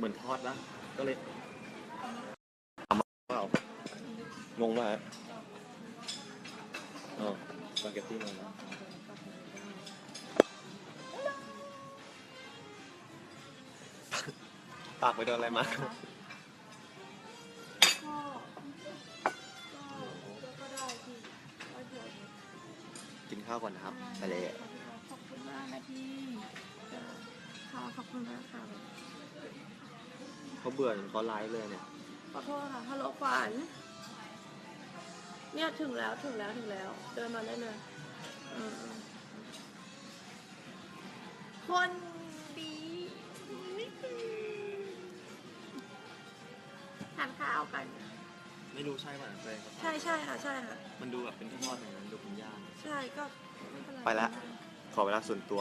เหมือนทอดนะก็เลยทำเปล่างงป่ะฮะอ๋อสปาเกตตี้มาแล้วปากไปโดนอะไรมากินข้าวก่อนนะครับไปเลยขอบคุณมากนะพี่ค่ะขอบคุณมากค่ะ เขาเบื่อจนเขาไลฟ์เลยเนี่ย ขอโทษค่ะฮัลโหลขวัญเนี่ยถึงแล้วถึงแล้วถึงแล้ว เดินมาได้เลยอืมคนดีทานข้าวกัน ไม่รู้ใช่ป่ะเฟยใช่ใช่ค่ะใช่ค่ะ มันดูแบบเป็นทอดอย่างนั้นดูเป็นย่าง ใช่ก็ม่เป็นร ไปละ ขอเวลาส่วนตัว